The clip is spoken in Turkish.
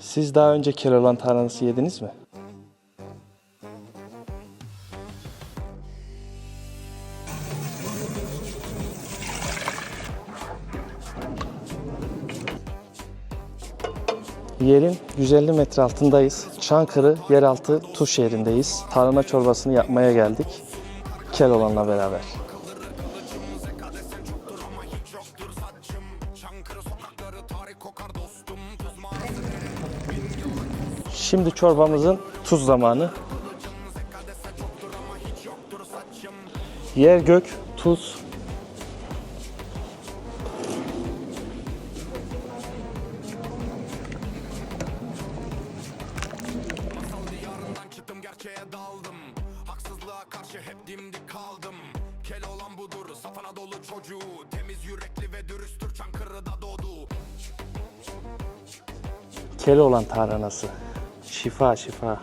Siz daha önce Keloğlan tarhanası yediniz mi? Yerin 150 metre altındayız. Çankırı yeraltı Tuş şehrindeyiz. Tarhana çorbasını yapmaya geldik. Keloğlan'la beraber. Şimdi çorbamızın tuz zamanı. Yer gök tuz. Kel olan budur saf Anadolu çocuğu Temiz yürekli ve dürüsttür Çankırı'da Keloğlan tarhanası. Şifa şifa.